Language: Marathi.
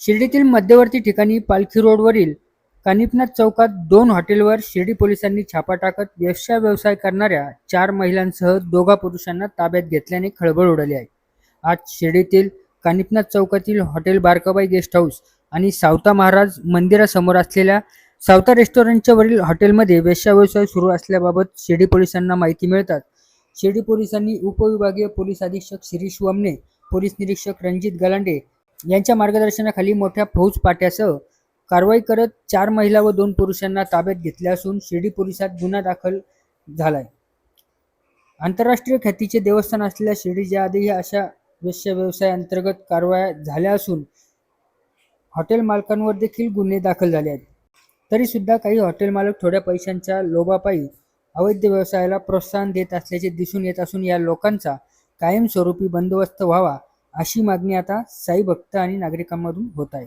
शिर्डीतील मध्यवर्ती ठिकाणी पालखी रोडवरील कानिपनाथ चौकात दोन हॉटेलवर शिर्डी पोलिसांनी छापा टाकत व्यवसाय व्यवसाय करणाऱ्या चार महिलांसह दोघा पुरुषांना ताब्यात घेतल्याने खळबळ उडाली आहे. आज शिर्डीतील कानिपनाथ चौकातील हॉटेल बारकाबाई गेस्ट हाऊस आणि सावता महाराज मंदिरासमोर असलेल्या सावता रेस्टॉरंटच्या वरील हॉटेलमध्ये वेश्या व्यवसाय सुरू असल्याबाबत शिर्डी पोलिसांना माहिती मिळतात शिर्डी पोलिसांनी उपविभागीय पोलीस अधीक्षक शिरीष वमने पोलीस निरीक्षक रणजित गलांडे यांच्या मार्गदर्शनाखाली मोठ्या फौज पाट्यासह कारवाई करत चार महिला व दोन पुरुषांना ताब्यात घेतले असून शिर्डी पोलिसात गुन्हा दाखल झालाय. आंतरराष्ट्रीय ख्यातीचे देवस्थान असलेल्या शिर्डीच्या आधीही अशा वेश्या व्यवसाय अंतर्गत कारवाया झाल्या असून हॉटेल मालकांवर देखील गुन्हे दाखल झाले आहेत. तरी सुद्धा काही हॉटेल मालक थोड्या पैशांच्या लोभापायी अवैध व्यवसायाला प्रोत्साहन देत असल्याचे दिसून येत असून या लोकांचा कायमस्वरूपी बंदोबस्त व्हावा अशी मागणी आता साई भक्त आणि नागरिकांमधून होत आहे.